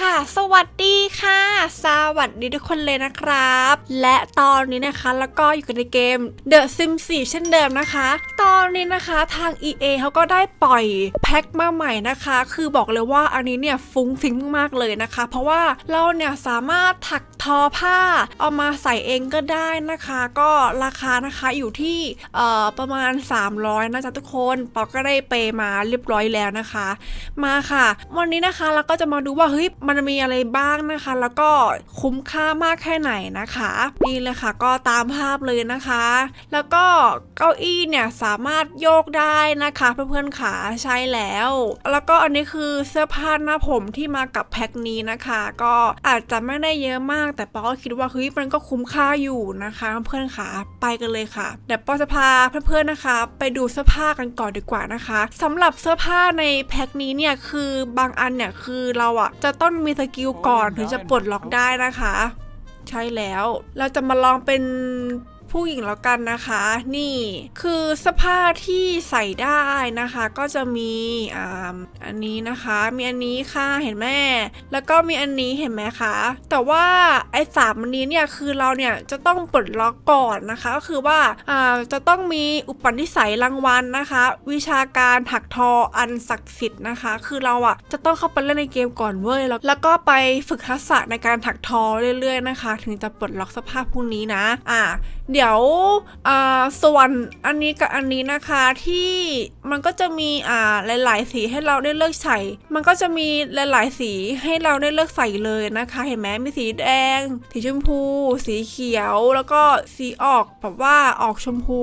ค่ะ สวัสดีค่ะ สวัสดีทุกคนเลยนะครับ และตอนนี้นะคะแล้วก็อยู่กันในเกม The Sims 4 เช่นเดิมนะคะ ตอนนี้นะคะทาง EA เขาก็ได้ปล่อยแพ็คมาใหม่นะคะ คือบอกเลยว่าอันนี้เนี่ยฟุ้งฟิ้งมากๆเลยนะคะ เพราะว่าเราเนี่ยสามารถถักทอผ้า เอามาใส่เองก็ได้นะคะ ก็ราคานะคะอยู่ที่เอ่อประมาณ 300นะจ๊ะทุกคนปอก็ได้เปมาเรียบร้อยแล้วนะคะ มาค่ะ วันนี้นะคะเราก็จะมาดูว่าเฮ้ยมันมีอะไรบ้างนะคะ แล้วก็คุ้มค่ามากแค่ไหนนะคะนี่เลยค่ะก็ตามภาพเลยนะคะ แล้วก็เก้าอี้เนี่ยสามารถโยกได้นะคะ เพื่อนๆขาใช่แล้ว แล้วก็อันนี้คือเสื้อผ้าหน้าผมที่มากับแพ็คนี้นะคะ ก็อาจจะไม่ได้เยอะมาก แต่ปอก็คิดว่าเฮ้ยมันก็คุ้มค่าอยู่นะคะ เพื่อนๆขาไปกันเลยค่ะเดี๋ยวปอจะพาเพื่อนๆนะคะ ไปดูเสื้อผ้ากันก่อนดีกว่านะคะสำหรับเสื้อผ้าในแพ็คนี้เนี่ยคือบางอันเนี่ยคือเราอะจะต้องมีสกิลก่อนถึงจะปลดล็อกได้นะคะ ใช่แล้ว เราจะมาลองเป็น ผู้หญิงแล้วกันนะคะ นี่คือเสื้อผ้าที่ใส่ได้นะคะ ก็จะมีอ่าอันนี้นะคะ มีอันนี้ค่ะเห็นไหมแล้วก็มีอันนี้เห็นไหมคะแต่ว่าไอ้สามอันนี้เนี่ยคือเราเนี่ยจะต้องปลดล็อกก่อนนะคะ ก็คือว่าอ่าจะต้องมีอุปนิสัยรางวัลนะคะ วิชาการถักทออันศักดิ์สิทธิ์นะคะ คือเราอะจะต้องเข้าไปเล่นในเกมก่อนเว้ยแล้วแล้วก็ไปฝึกทักษะในการถักทอเรื่อยๆนะคะ ถึงจะปลดล็อกสภาพพวกนี้นะ อ่า เดี๋ยวอ่าส่วนอันนี้กับอันนี้นะคะที่มันก็จะมีอ่าหลาย ๆ สีให้เราได้เลือกใส่มันก็จะมีหลาย ๆ สีให้เราได้เลือกใส่เลยนะคะ เห็นไหมมีสีแดง สีชมพู สีเขียว แล้วก็สีออกแบบว่าออกชมพู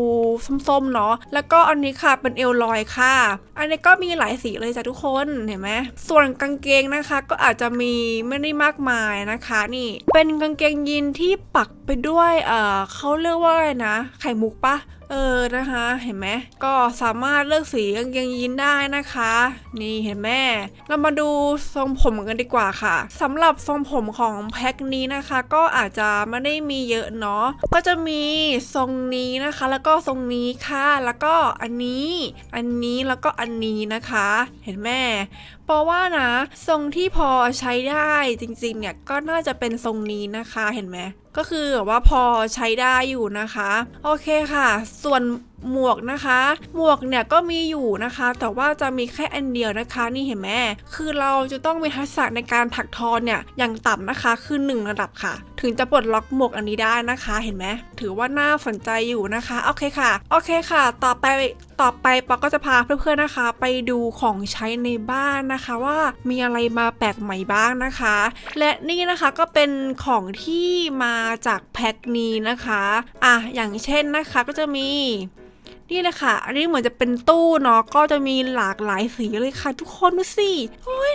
ส้มๆเนาะแล้วก็อันนี้ค่ะเป็นเอลลอยค่ะ อันนี้ก็มีหลายสีเลยจ้ะทุกคนเห็นไหมส่วนกางเกงนะคะก็อาจจะมีไม่ได้มากมายนะคะ นี่เป็นกางเกงยีนที่ปักไปด้วยเอ่อเขาเรียกว่าอะไรนะ ไข่มุกปะเออนะคะ เห็นไหมก็สามารถเลือกสีกางเกงยีนได้นะคะ นี่เห็นไหมเรามาดูทรงผมกันดีกว่าค่ะสำหรับทรงผมของแพ็คนี้นะคะ ก็อาจจะไม่ได้มีเยอะเนาะก็จะมีทรงนี้นะคะ แล้วก็ทรงนี้ค่ะ แล้วก็อันนี้ อันนี้แล้วก็อันนี้นะคะ เห็นไหม เพราะว่านะ ทรงที่พอใช้ได้จริงๆเนี่ยก็น่าจะเป็นทรงนี้นะคะเห็นไหมก็คือแบบว่าพอใช้ได้อยู่นะคะ โอเคค่ะ ส่วน หมวกนะคะ หมวกเนี่ยก็มีอยู่นะคะ แต่ว่าจะมีแค่อันเดียวนะคะนี่เห็นไหมคือเราจะต้องมีทักษะในการถักทอเนี่ยอย่างต่ำนะคะคือ1ระดับค่ะ ถึงจะปลดล็อกหมวกอันนี้ได้นะคะเห็นไหมถือว่าน่าสนใจอยู่นะคะโอเคค่ะโอเคค่ะ ต่อไปต่อไปปอก็จะพาเพื่อนๆนะคะ ไปดูของใช้ในบ้านนะคะว่ามีอะไรมาแปลกใหม่บ้างนะคะ และนี่นะคะก็เป็นของที่มาจากแพ็คนี้นะคะ อะอย่างเช่นนะคะก็จะมี นี่เลยค่ะ อันนี้เหมือนจะเป็นตู้เนาะ ก็จะมีหลากหลายสีเลยค่ะ ทุกคนดูสิโอ้ย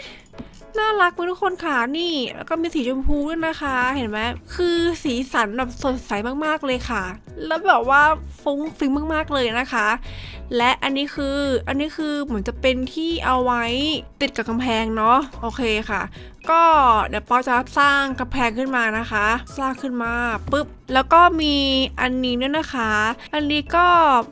น่ารักไหมทุกคนค่ะนี่ แล้วก็มีสีชมพูด้วยนะคะ เห็นไหมคือสีสันแบบสดใสมากๆเลยค่ะ แล้วแบบว่าฟุ้งฟิ้งมากๆเลยนะคะ และอันนี้คืออันนี้คือเหมือนจะเป็นที่เอาไว้ติดกับกำแพงเนาะโอเคค่ะ ก็เดี๋ยวปอจะสร้างกำแพงขึ้นมานะคะ สร้างขึ้นมาปุ๊บแล้วก็มีอันนี้ด้วยนะคะ อันนี้ก็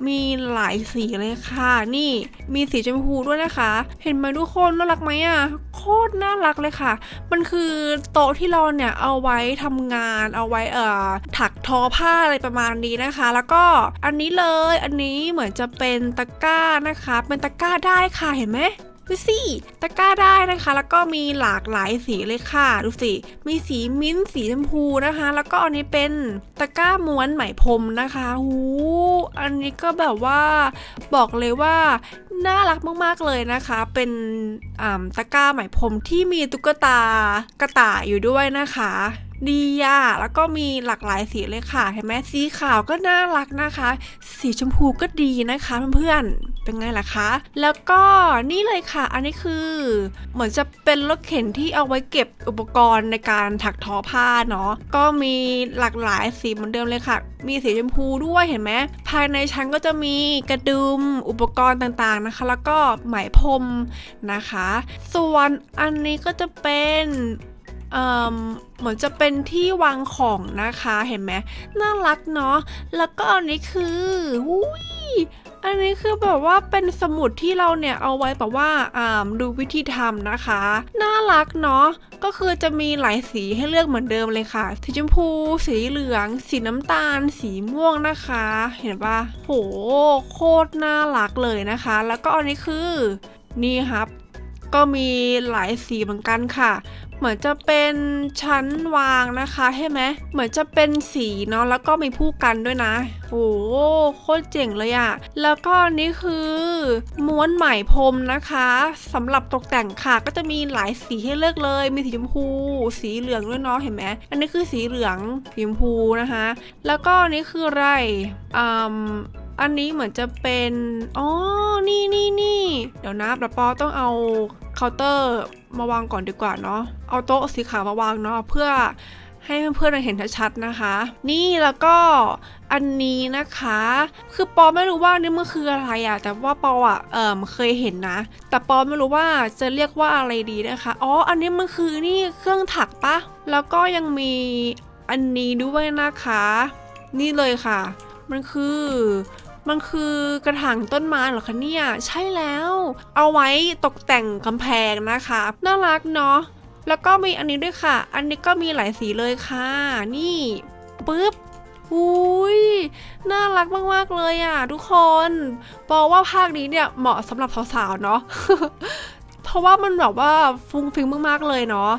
มีหลายสีเลยค่ะ นี่มีสีชมพูด้วยนะคะ เห็นไหมทุกคนน่ารักไหมอะ โคตรน่ารักเลยค่ะ มันคือโต๊ะที่เราเนี่ยเอาไว้ทำงาน เอาไว้เอ่อถักทอผ้าอะไรประมาณนี้นะคะ แล้วก็อันนี้เลย อันนี้เหมือนจะเป็นตะกร้านะคะ เป็นตะกร้าได้ค่ะ เห็นไหม ดูสิตะกร้าได้นะคะ แล้วก็มีหลากหลายสีเลยค่ะ ดูสิ มีสีมิ้นท์สีชมพูนะคะ แล้วก็อันนี้เป็นตะกร้าม้วนไหมพรมนะคะหูอันนี้ก็แบบว่าบอกเลยว่าน่ารักมากๆเลยนะคะ เป็นอ่าตะกร้าไหมพรมที่มีตุ๊กตากระต่ายอยู่ด้วยนะคะ ดีอะแล้วก็มีหลากหลายสีเลยค่ะเห็นไหมสีขาวก็น่ารักนะคะ สีชมพูก็ดีนะคะเพื่อนๆเป็นไงล่ะคะ แล้วก็นี่เลยค่ะ อันนี้คือ เหมือนจะเป็นรถเข็นที่เอาไว้เก็บอุปกรณ์ในการถักทอผ้าเนาะก็มีหลากหลายสีเหมือนเดิมเลยค่ะ มีสีชมพูด้วยเห็นไหมภายในชั้นก็จะมีกระดุมอุปกรณ์ต่างๆนะคะ แล้วก็ไหมพรมนะคะ ส่วนอันนี้ก็จะเป็น เหมือนจะเป็นที่วางของนะคะเห็นไหมน่ารักเนาะแล้วก็อันนี้คืออุ้ยอันนี้คือแบบว่าเป็นสมุดที่เราเนี่ยเอาไว้แบบว่าอ่าดูวิธีทำนะคะ น่ารักเนาะก็คือจะมีหลายสีให้เลือกเหมือนเดิมเลยค่ะ สีชมพู สีเหลือง สีน้ำตาล สีม่วงนะคะ เห็นปะโหโคตรน่ารักเลยนะคะ แล้วก็อันนี้คือนี่ครับ ก็มีหลายสีเหมือนกันค่ะ เหมือนจะเป็นชั้นวางนะคะใช่ไหมเหมือนจะเป็นสีเนาะแล้วก็มีผู้กันด้วยนะโอ้โหโคตรเจ๋งเลยอะแล้วก็อันนี้คือม้วนไหมพรมนะคะสำหรับตกแต่งค่ะก็จะมีหลายสีให้เลือกเลย มีสีชมพู สีเหลืองด้วยเนาะเห็นไหมอันนี้คือสีเหลืองสีชมพูนะคะ แล้วก็อันนี้คืออะไรอืม อันนี้เหมือนจะเป็นอ๋อนี่นี่นี่เดี๋ยวนะปะปอต้องเอาเคาน์เตอร์มาวางก่อนดีกว่าเนาะเอาโต๊ะสีขาวมาวางเนาะเพื่อให้เพื่อนๆเห็นชัดๆนะคะ นี่แล้วก็อันนี้นะคะ คือปอไม่รู้ว่านี่มันคืออะไรอะแต่ว่าปออะเอ่มเคยเห็นนะ แต่ปอไม่รู้ว่าจะเรียกว่าอะไรดีนะคะอ๋ออันนี้มันคือนี่เครื่องถักปะแล้วก็ยังมีอันนี้ด้วยนะคะ นี่เลยค่ะ มันคือ มันคือกระถางต้นไม้เหรอคะเนี่ย ใช่แล้ว เอาไว้ตกแต่งกำแพงนะคะ น่ารักเนาะ แล้วก็มีอันนี้ด้วยค่ะ อันนี้ก็มีหลายสีเลยค่ะ นี่ปึ๊บอุ้ยน่ารักมาก ๆ เลยอะ ทุกคนบอกว่าภาคนี้เนี่ยเหมาะสำหรับสาว ๆ เนาะ เพราะว่ามันแบบว่าฟุ้งฟิ้งมากๆเลยเนาะ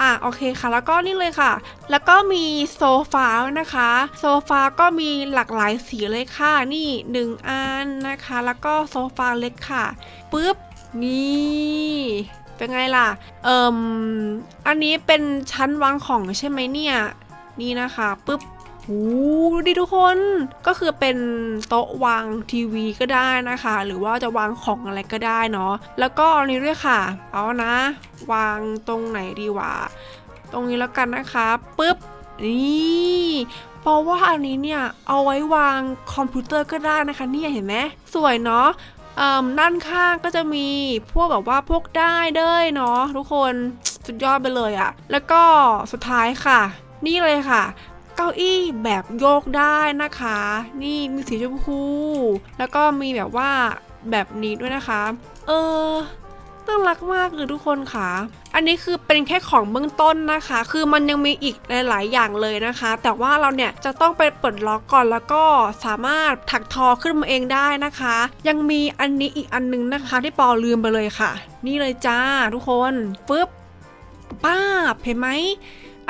อะโอเคค่ะ แล้วก็นี่เลยค่ะ แล้วก็มีโซฟาด้วยนะคะ โซฟาก็มีหลากหลายสีเลยค่ะ นี่หนึ่งอันนะคะ แล้วก็โซฟาเล็กค่ะปุ๊บนี่เป็นไงล่ะ เอิมอันนี้เป็นชั้นวางของใช่ไหมเนี่ย นี่นะคะปุ๊บ โอ้ดูดิทุกคนก็คือเป็นโต๊ะวางทีวีก็ได้นะคะ หรือว่าจะวางของอะไรก็ได้เนาะแล้วก็อันนี้ด้วยค่ะ เอานะ วางตรงไหนดีวะตรงนี้แล้วกันนะคะปุ๊บนี่เพราะว่าอันนี้เนี่ยเอาไว้วางคอมพิวเตอร์ก็ได้นะคะเนี่ยเห็นไหมสวยเนาะอ่มด้านข้างก็จะมีพวกแบบว่าพวกได้เด้ยเนาะทุกคนสุดยอดไปเลยอะแล้วก็สุดท้ายค่ะ นี่เลยค่ะ เก้าอี้แบบโยกได้นะคะ นี่มีสีชมพู แล้วก็มีแบบว่าแบบนี้ด้วยนะคะ เออน่ารักมากเลยทุกคนค่ะ อันนี้คือเป็นแค่ของเบื้องต้นนะคะ คือมันยังมีอีกหลาย ๆ อย่างเลยนะคะ แต่ว่าเราเนี่ยจะต้องไปเปิดล็อกก่อนแล้วก็สามารถถักทอขึ้นมาเองได้นะคะ ยังมีอันนี้อีกอันนึงนะคะ ที่ปอลืมไปเลยค่ะ นี่เลยจ้าทุกคนปึ๊บป้าเห็นไหม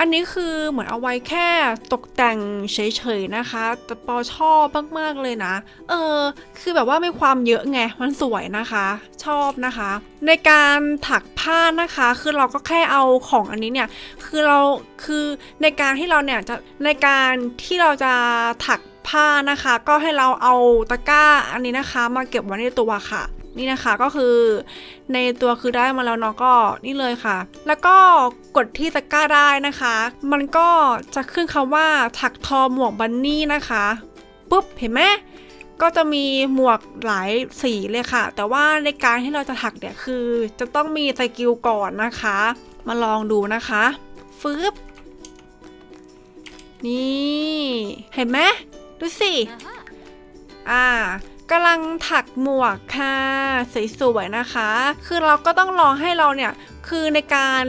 อันนี้คือเหมือนเอาไว้แค่ตกแต่งเฉยๆนะคะ แต่ปอชอบมากๆเลยนะ เออ คือแบบว่ามีความเยอะไง มันสวยนะคะ ชอบนะคะ ในการถักผ้านะคะ คือเราก็แค่เอาของอันนี้เนี่ย คือเรา คือในการที่เราเนี่ยจะ ในการที่เราจะถักผ้านะคะ ก็ให้เราเอาตะกร้าอันนี้นะคะ มาเก็บไว้ในตัวค่ะ นี่นะคะก็คือในตัวคือได้มาแล้วเนาะก็นี่เลยค่ะ แล้วก็กดที่ตะกร้าได้นะคะ มันก็จะขึ้นคำว่าถักทอหมวกบันนี่นะคะปุ๊บเห็นไหมก็จะมีหมวกหลายสีเลยค่ะ แต่ว่าในการที่เราจะถักเนี่ยคือจะต้องมีสกิลก่อนนะคะ มาลองดูนะคะฟึบนี่ เห็นไหมดูสิ อ่า กำลังถักหมวกค่ะสวยๆนะคะ คือเราก็ต้องรอให้เราเนี่ยคือในการ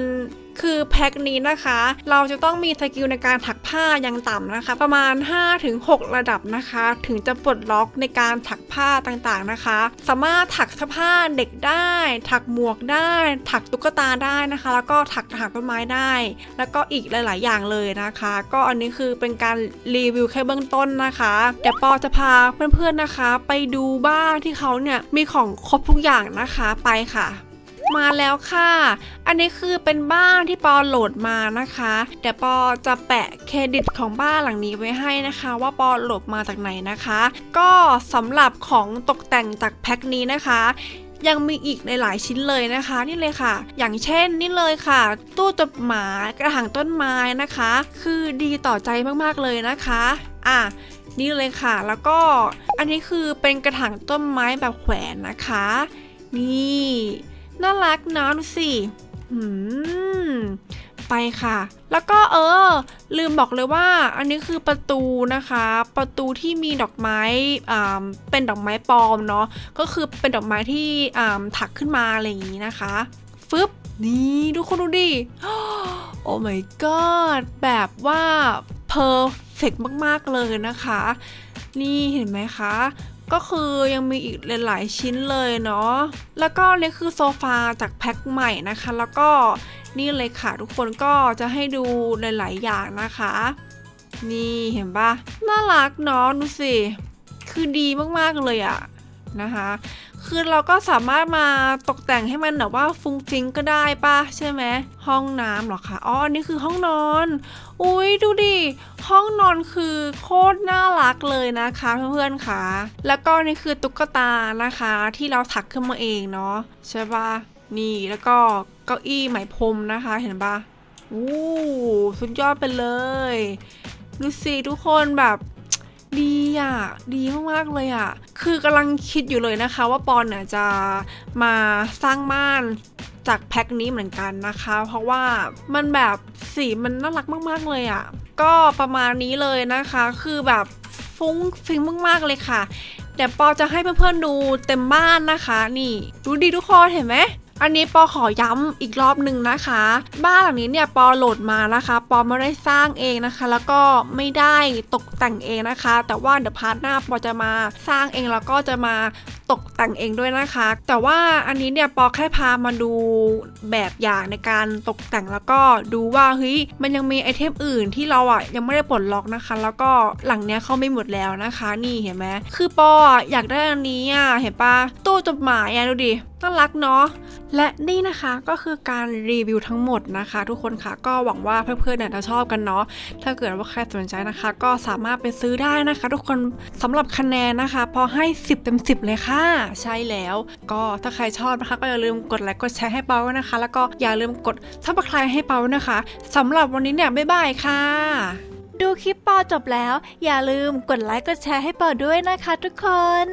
คือแพ็คนี้นะคะ เราจะต้องมีสกิลในการถักผ้าอย่างต่ำนะคะ ประมาณ 5-6 ระดับนะคะ ถึงจะปลดล็อกในการถักผ้าต่างๆนะคะ สามารถถักเสื้อผ้าเด็กได้ ถักหมวกได้ ถักตุ๊กตาได้นะคะ แล้วก็ถักถางต้นไม้ได้ แล้วก็อีกหลาย ๆ อย่างเลยนะคะ ก็อันนี้คือเป็นการรีวิวแค่เบื้องต้นนะคะเดี๋ยวปอจะพาเพื่อนๆนะคะ ไปดูบ้านที่เขาเนี่ยมีของครบทุกอย่างนะคะไปค่ะ มาแล้วค่ะ อันนี้คือเป็นบ้านที่ปอโหลดมานะคะเดี๋ยวปอจะแปะเครดิตของบ้านหลังนี้ไว้ให้นะคะ ว่าปอโหลดมาจากไหนนะคะ ก็สำหรับของตกแต่งจากแพ็คนี้นะคะยังมีอีกในหลายชิ้นเลยนะคะนี่เลยค่ะ อย่างเช่นนี่เลยค่ะ ตู้จดหมายกระถางต้นไม้นะคะ คือดีต่อใจมากๆเลยนะคะอะนี่เลยค่ะ แล้วก็อันนี้คือเป็นกระถางต้นไม้แบบแขวนนะคะ นี่ น่ารักนะดูสิหืมไปค่ะ แล้วก็เออ ลืมบอกเลยว่า อันนี้คือประตูนะคะ ประตูที่มีดอกไม้อ่าเป็นดอกไม้ปลอมเนาะก็คือเป็นดอกไม้ที่อ่าถักขึ้นมาอะไรอย่างนี้นะคะฟึบนี่ทุกคนดูดิโอ้ my god แบบว่า perfect มาก ๆ เลยนะคะ นี่เห็นไหมคะ ก็คือยังมีอีกหลายๆชิ้นเลยเนาะ แล้วก็นี่คือโซฟาจากแพ็คใหม่นะคะ แล้วก็นี่เลยค่ะทุกคนก็จะให้ดูหลาย ๆ อย่างนะคะ นี่เห็นปะน่ารักเนาะดูสิ คือดีมากๆเลยอะนะคะ คือเราก็สามารถมาตกแต่งให้มันแบบว่าฟุ้งฟิ้งก็ได้ปะใช่ไหมห้องน้ำหรอคะอ๋ออันนี้คือห้องนอน อุ้ยดูดิห้องนอนคือโคตรน่ารักเลยนะคะเพื่อนๆค่ะแล้วก็นี่คือตุ๊กตานะคะที่เราถักขึ้นมาเองเนาะใช่ปะนี่แล้วก็เก้าอี้ไหมพรมนะคะเห็นปะอู้สุดยอดไปเลยดูสิทุกคนแบบ ดีอะ ดีมากๆเลยอะ คือกำลังคิดอยู่เลยนะคะ ว่าปอนเนี่ยจะมาสร้างม่านจากแพ็คนี้เหมือนกันนะคะ เพราะว่ามันแบบสีมันน่ารักมากๆเลยอะ ก็ประมาณนี้เลยนะคะ คือแบบฟุ้งฟิ้งมากๆเลยค่ะเดี๋ยวปอจะให้เพื่อนๆดูเต็มบ้านนะคะ นี่ ดูดีทุกคนเห็นไหม อันนี้ปอขอย้ำอีกรอบหนึ่งนะคะ บ้านหลังนี้เนี่ยปอโหลดมานะคะ ปอไม่ได้สร้างเองนะคะ แล้วก็ไม่ได้ตกแต่งเองนะคะ แต่ว่าเดี๋ยวพาร์ทหน้าปอจะมาสร้างเองแล้วก็จะมาตกแต่งเองด้วยนะคะ แต่ว่าอันนี้เนี่ยปอแค่พามาดูแบบอย่างในการตกแต่งแล้วก็ดูว่าเฮ้ยมันยังมีไอเทมอื่นที่เราอะยังไม่ได้ปลดล็อกนะคะ แล้วก็หลังเนี้ยเข้าไม่หมดแล้วนะคะ นี่เห็นไหมคือปออะอยากได้อันนี้อะเห็นปะตู้จดหมายอะดูดิ น่ารักเนาะ และนี่นะคะก็คือการรีวิวทั้งหมดนะคะ ทุกคนค่ะก็หวังว่าเพื่อนๆเนี่ยจะชอบกันเนาะ ถ้าเกิดว่าใครสนใจนะคะ ก็สามารถไปซื้อได้นะคะ ทุกคนสำหรับคะแนนนะคะ พอให้ 10เต็ม10 เลยค่ะ ใช่แล้ว ก็ถ้าใครชอบนะคะ ก็อย่าลืมกดไลค์กดแชร์ให้เปาด้วยนะคะ แล้วก็อย่าลืมกดซับสไครต์ให้เปาด้วยนะคะสำหรับวันนี้เนี่ยบ๊ายบายค่ะ ดูคลิปปอจบแล้ว อย่าลืมกดไลค์กดแชร์ให้ปอด้วยนะคะ ทุกคน